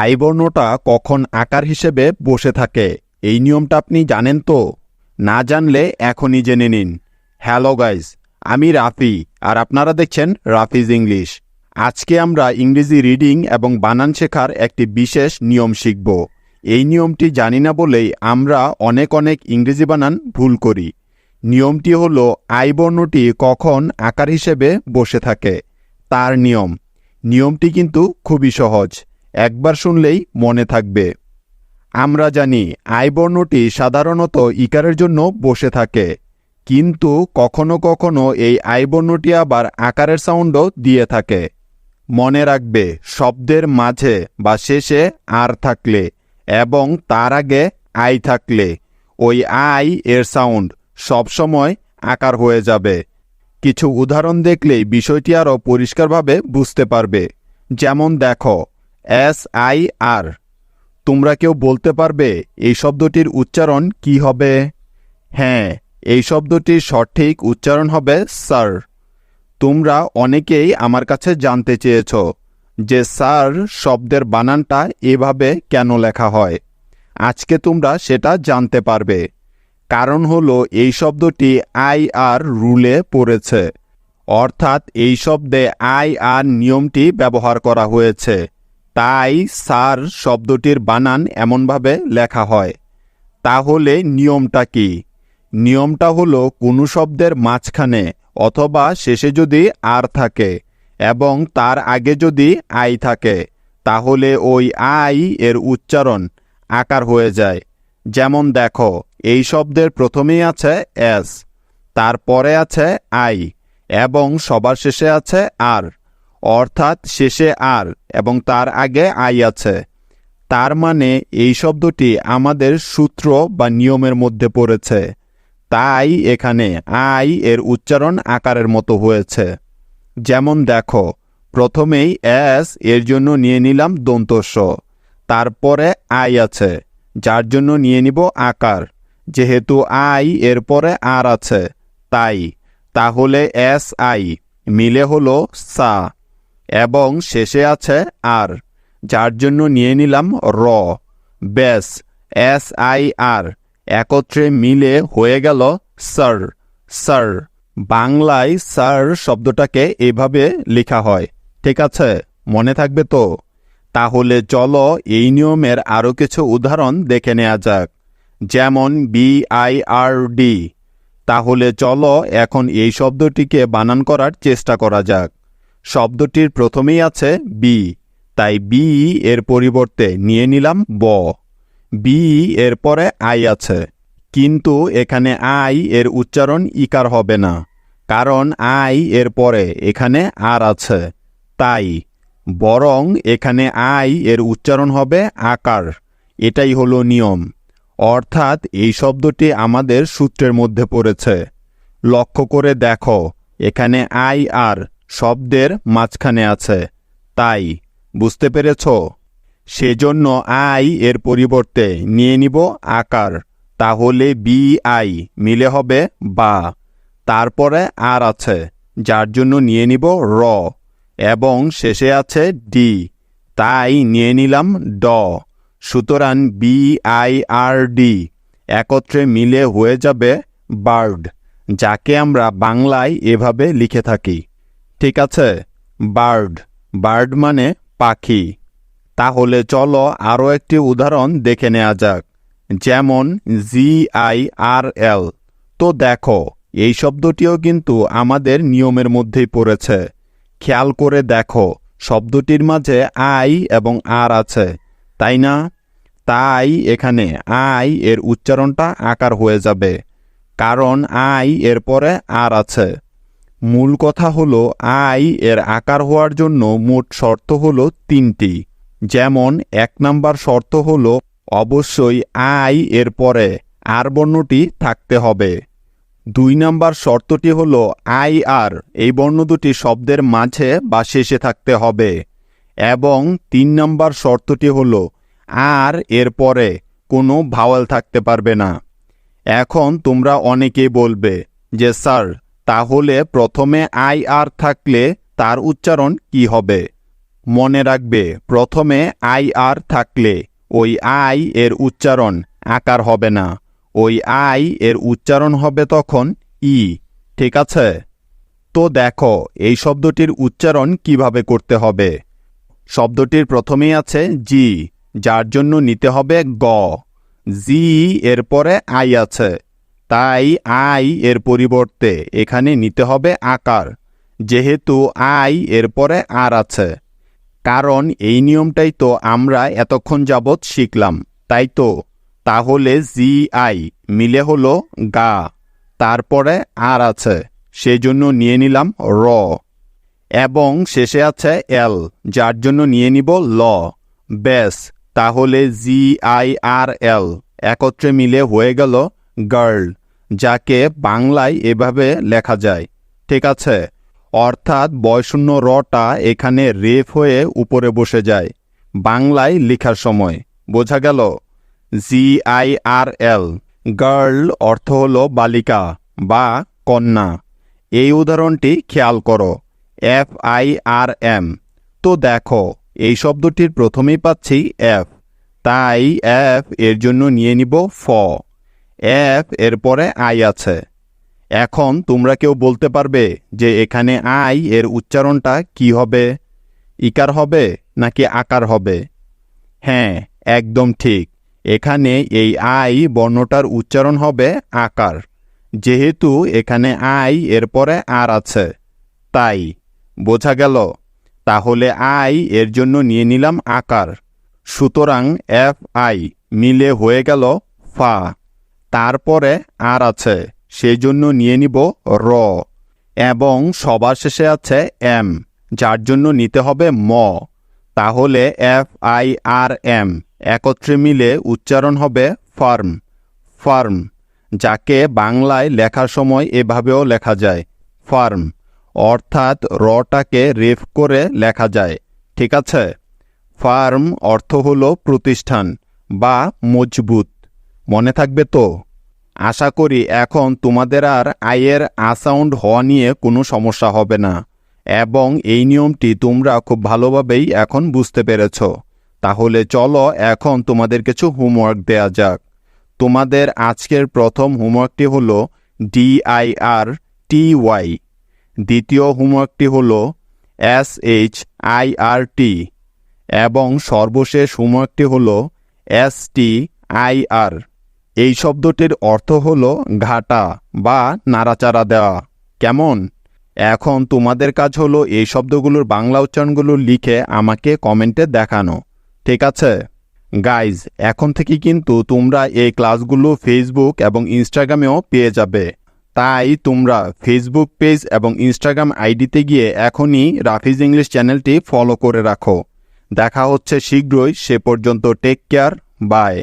I বর্ণটা কখন আকার হিসেবে বসে থাকে? এই নিয়মটা আপনি জানেন তো? না জানলে এখনই জেনে নিন। হ্যালো গাইজ আমি রাফি, আর আপনারা দেখছেন রাফিজ ইংলিশ। আজকে আমরা ইংরেজি রিডিং এবং বানান শেখার একটি বিশেষ নিয়ম শিখব। এই নিয়মটি জানি না বলেই আমরা অনেক অনেক ইংরেজি বানান ভুল করি। নিয়মটি হল আই বর্ণটি কখন আকার হিসেবে বসে থাকে? তার নিয়ম। নিয়মটি কিন্তু খুবই সহজ। একবার শুনলেই মনে থাকবে। আমরা জানি আই বর্ণটি সাধারণত ইকারের জন্য বসে থাকে, কিন্তু কখনো কখনো এই আই বর্ণটি আবার আকারের সাউন্ডও দিয়ে থাকে। মনে রাখবে, শব্দের মাঝে বা শেষে আর থাকলে এবং তার আগে আই থাকলে ওই আই এর সাউন্ড সবসময় আকার হয়ে যাবে। কিছু উদাহরণ দেখলেই বিষয়টি আরও পরিষ্কারভাবে বুঝতে পারবে। যেমন দেখো এস আই আর তোমরা কেউ বলতে পারবে এই শব্দটির উচ্চারণ কি হবে? হ্যাঁ এই শব্দটির সঠিক উচ্চারণ হবে স্যার। তোমরা অনেকেই আমার কাছে জানতে চেয়েছ যে স্যার শব্দের বানানটা এভাবে কেন লেখা হয়। আজকে তোমরা সেটা জানতে পারবে। কারণ হলো এই শব্দটি আই আর রুলে পড়েছে। অর্থাৎ এই শব্দে আই আর নিয়মটি ব্যবহার করা হয়েছে। তাই সার শব্দটির বানান এমনভাবে লেখা হয়। তাহলে নিয়মটা কি? নিয়মটা হলো কোনো শব্দের মাঝখানে অথবা শেষে যদি আর থাকে এবং তার আগে যদি আই থাকে, তাহলে ওই আই এর উচ্চারণ আকার হয়ে যায়। যেমন দেখো, এই শব্দের প্রথমেই আছে এস, তারপরে আছে আই এবং সবার শেষে আছে আর। অর্থাৎ শেষে আর, এবং তার আগে আই আছে। তার মানে এই শব্দটি আমাদের সূত্র বা নিয়মের মধ্যে পড়েছে। তাই এখানে আই এর উচ্চারণ আকারের মতো হয়েছে। যেমন দেখো, প্রথমেই এস এর জন্য নিয়ে নিলাম দন্তস্ব। তারপরে আই আছে, যার জন্য নিয়ে নিব আকার। যেহেতু আই এর পরে আর আছে, তাই। তাহলে এস আই, মিলে হলো সা। এবং শেষে আছে আর, যার জন্য নিয়ে নিলাম র। ব্যাস, এস আই আর। একত্রে মিলে হয়ে গেল স্যার স্যার। বাংলায় স্যার শব্দটাকে এভাবে লেখা হয়। ঠিক আছে, মনে থাকবে তো? তাহলে চলো এই নিয়মের আরও কিছু উদাহরণ দেখে নেওয়া যাক। যেমন বি আই আর ডি। তাহলে চলো এখন এই শব্দটিকে বানান করার চেষ্টা করা যাক। শব্দটির প্রথমেই আছে বি। তাই বি এর পরিবর্তে নিয়ে নিলাম ব। বি এর পরে আই আছে। কিন্তু এখানে আই এর উচ্চারণ ইকার হবে না। কারণ আই এর পরে এখানে আর আছে। তাই বরং এখানে আই এর উচ্চারণ হবে আকার। এটাই হলো নিয়ম। অর্থাৎ এই শব্দটি আমাদের সূত্রের মধ্যে পড়েছে। লক্ষ্য করে দেখো, এখানে আই আর শব্দের মাঝখানে আছে। তাই, বুঝতে পেরেছ? সেজন্য আই এর পরিবর্তে নিয়ে নিব আকার, তাহলে বি আই মিলে হবে বা। তারপরে আর আছে, যার জন্য নিয়ে নিব র, এবং শেষে আছে ডি। তাই নিয়ে নিলাম ড। সুতরাং বি আই আর ডি একত্রে মিলে হয়ে যাবে বার্ড, যাকে আমরা বাংলায় এভাবে লিখে থাকি। ঠিক আছে? বার্ড। বার্ড মানে পাখি। তাহলে চলো আরও একটি উদাহরণ দেখে নেওয়া যাক। যেমন জি আই আর এল। তো দেখো, এই শব্দটিও কিন্তু আমাদের নিয়মের মধ্যেই পড়েছে। খেয়াল করে দেখো, শব্দটির মাঝে আই এবং আর আছে, তাই না? তাই এখানে আই এর উচ্চারণটা আকার হয়ে যাবে, কারণ আই এর পরে আর আছে। মূল কথা হলো আই এর আকার হওয়ার জন্য মোট শর্ত হলো তিনটি। যেমন, এক নাম্বার শর্ত হলো অবশ্যই আই এর পরে আর বর্ণটি থাকতে হবে। দুই নাম্বার শর্তটি হলো আই আর, এই বর্ণ দুটি শব্দের মাঝে বা শেষে থাকতে হবে। এবং তিন নাম্বার শর্তটি হলো আর এর পরে কোনো ভাওয়াল থাকতে পারবে না। এখন তোমরা অনেকেই বলবে যে, স্যার তাহলে প্রথমে আই আর থাকলে তার উচ্চারণ কি হবে? মনে রাখবে, প্রথমে আই আর থাকলে ওই আই এর উচ্চারণ আকার হবে না। ওই আই এর উচ্চারণ হবে তখন ই। ঠিক আছে? তো দেখো, এই শব্দটির উচ্চারণ কীভাবে করতে হবে? শব্দটির প্রথমেই আছে জি, যার জন্য নিতে হবে গ। জি এর পরে আই আছে। তাই আই এর পরিবর্তে এখানে নিতে হবে আকার, যেহেতু আই এর পরে আর আছে। কারণ এই নিয়মটাই তো আমরা এতক্ষণ যাবৎ শিখলাম, তাই তো? তাহলে জি আই মিলে হলো গা, তারপরে আর আছে, সেজন্য নিয়ে নিলাম র। এবং শেষে আছে এল, যার জন্য নিয়ে নিব ল। ব্যাস, তাহলে জি আই আর এল একত্রে মিলে হয়ে গেল গার্ল যাকে বাংলায় এভাবে লেখা যায়। ঠিক আছে? অর্থাৎ বয়শূন্য রটা এখানে রেফ হয়ে উপরে বসে যায়। বাংলায় লেখার সময়। বোঝা গেল? G I R L girl অর্থ হল বালিকা বা কন্যা। এই উদাহরণটি খেয়াল করো। এফ আই আর এম তো দেখো, এই শব্দটির প্রথমেই পাচ্ছি এফ তাই এফ এর জন্য নিয়ে নিব ফ। এফ এর পরে আই আছে। এখন তোমরা কেউ বলতে পারবে যে এখানে আই এর উচ্চারণটা কি হবে? ইকার হবে নাকি আকার হবে? হ্যাঁ একদম ঠিক। এখানে এই আই বর্ণটার উচ্চারণ হবে আকার। যেহেতু এখানে আই এর পরে আর আছে, তাই বোঝা গেল। তাহলে আই এর জন্য নিয়ে নিলাম আকার। সুতরাং এফ আই মিলে হয়ে গেল ফা। তারপরে আর আছে সেই জন্য নিয়ে নিব র। এবং সবার শেষে আছে এম, যার জন্য নিতে হবে ম। তাহলে এফ আই আর এম একত্রে মিলে উচ্চারণ হবে ফার্ম ফার্ম, যাকে বাংলায় লেখার সময় এভাবেও লেখা যায়, ফার্ম, অর্থাৎ রটাকে রেফ করে লেখা যায়, ঠিক আছে? ফার্ম অর্থ হল প্রতিষ্ঠান বা মজবুত। মনে থাকবে তো? আশা করি এখন তোমাদের আর আয়ের আসাউন্ড হওয়া নিয়ে কোনো সমস্যা হবে না। এবং এই নিয়মটি তোমরা খুব ভালোভাবেই এখন বুঝতে পেরেছ। তাহলে চলো এখন তোমাদের কিছু হোমওয়ার্ক দেয়া যাক। তোমাদের আজকের প্রথম হোমওয়ার্কটি হল ডিআইআর টি ওয়াই দ্বিতীয় হোমওয়ার্কটি হল S H I R T এবং সর্বশেষ হোমওয়ার্কটি হল এস টি আই আর এই শব্দটির অর্থ হল ঘাটা বা নাড়াচাড়া দেওয়া। কেমন? এখন তোমাদের কাজ হলো এই শব্দগুলোর বাংলা উচ্চারণগুলো লিখে আমাকে কমেন্টে দেখানো, ঠিক আছে? গাইজ এখন থেকে কিন্তু তোমরা এই ক্লাসগুলো ফেসবুক এবং ইনস্টাগ্রামেও পেয়ে যাবে। তাই তোমরা ফেসবুক পেজ এবং ইনস্টাগ্রাম আইডিতে গিয়ে এখনই রাফিজ ইংলিশ চ্যানেলটি ফলো করে রাখো। দেখা হচ্ছে শীঘ্রই, সে পর্যন্ত টেক কেয়ার বাই